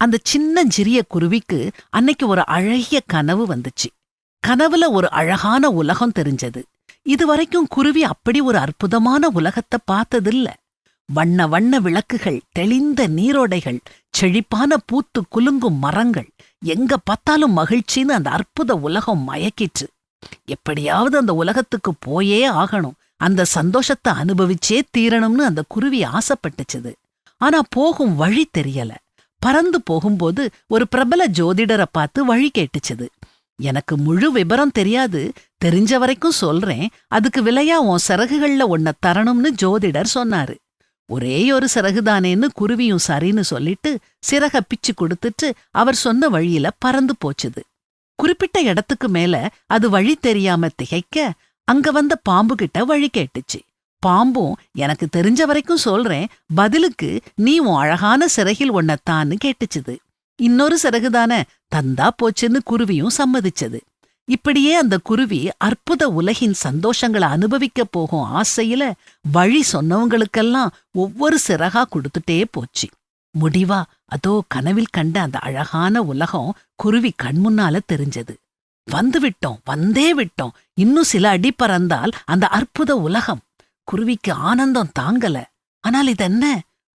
அந்த சின்னஞ்சிறிய குருவிக்கு அன்னைக்கு ஒரு அழகிய கனவு வந்துச்சு. கனவுல ஒரு அழகான உலகம் தெரிஞ்சது. இதுவரைக்கும் குருவி அப்படி ஒரு அற்புதமான உலகத்தை பார்த்ததில்ல. வண்ண வண்ண விளக்குகள் தெளிந்த நீரோடைகள் செழிப்பான பூத்து குலுங்கும் மரங்கள் எங்க பார்த்தாலும் மகிழ்ச்சின்னு அந்த அற்புத உலகம் மயக்கிற்று எப்படியாவது அந்த உலகத்துக்கு போயே ஆகணும். அந்த சந்தோஷத்தை அனுபவிச்சே தீரணும்னு அந்த குருவி ஆசைப்பட்டுச்சுது. ஆனா போகும் வழி தெரியல. பறந்து போகும்போது ஒரு பிரபல ஜோதிடரை பார்த்து வழி கேட்டுச்சுது. எனக்கு முழு விபரம் தெரியாது. தெரிஞ்ச வரைக்கும் சொல்றேன். அதுக்கு விலையா உன் சிறகுகள்ல ஒன்ன தரணும்னு ஜோதிடர் சொன்னாரு. ஒரே ஒரு சிறகுதானேன்னு குருவியும் சரின்னு சொல்லிட்டு சிறக பிச்சு கொடுத்துட்டு அவர் சொன்ன வழியில பறந்து போச்சுது. குறிப்பிட்ட இடத்துக்கு மேல அது வழி தெரியாம திகைக்க அங்க வந்த பாம்பு கிட்ட வழி கேட்டுச்சு. பாம்பும் எனக்கு தெரிஞ்ச வரைக்கும் சொல்றேன் பதிலுக்கு நீ உன் அழகான சிறகில் ஒன்னத்தான்னு கேட்டுச்சுது. இன்னொரு சிறகுதானே தந்தா போச்சுன்னு குருவியும் சம்மதிச்சது. இப்படியே அந்த குருவி அற்புத உலகின் சந்தோஷங்களை அனுபவிக்க போகும் ஆசையில வழி சொன்னவங்களுக்கெல்லாம் ஒவ்வொரு சிறகா கொடுத்துட்டே போச்சு. முடிவா அதோ கனவில் கண்ட அந்த அழகான உலகம் குருவி கண்முன்னால தெரிஞ்சது. வந்து விட்டோம் வந்தே விட்டோம். இன்னும் சில அடி பறந்தால் அந்த அற்புத உலகம் குருவிக்கு ஆனந்தம் தாங்கல. ஆனால் இதென்ன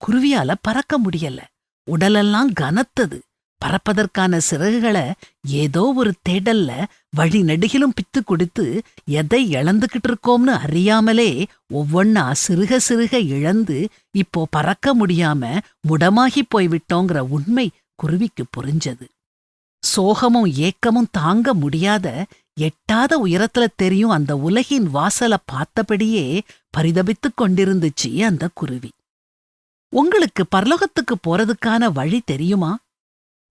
குருவியால பறக்க முடியல. உடலெல்லாம் கனத்தது. பறப்பதற்கான சிறகுகளை ஏதோ ஒரு தேடல்ல வழி நெடுகிலும் பித்து கொடுத்து எதை இழந்துகிட்டு இருக்கோம்னு அறியாமலே ஒவ்வொன்னா சிறுக சிறுக இழந்து இப்போ பறக்க முடியாம முடமாகி போய்விட்டோங்கிற உண்மை குருவிக்கு புரிஞ்சது. சோகமும் ஏக்கமும் தாங்க முடியாத எட்டாத உயரத்துல தெரியும் அந்த உலகின் வாசல பார்த்தபடியே பரிதபித்துக் கொண்டிருந்துச்சு அந்த குருவி. உங்களுக்கு பரலோகத்துக்கு போறதுக்கான வழி தெரியுமா?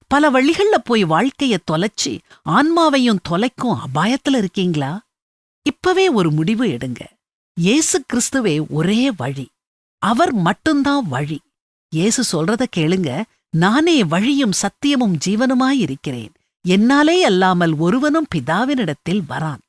பல வழிகள்ல போய் வாழ்க்கைய தொலைச்சு ஆன்மாவையும் தொலைக்கும் அபாயத்துல இருக்கீங்களா? இப்பவே ஒரு முடிவு எடுங்க. இயேசு கிறிஸ்துவே ஒரே வழி. அவர் மட்டும்தான் வழி. இயேசு சொல்றத கேளுங்க. நானே வழியும் சத்தியமும் ஜீவனுமாயிருக்கிறேன் என்னாலே அல்லாமல் ஒருவனும் பிதாவினிடத்தில் வரான்.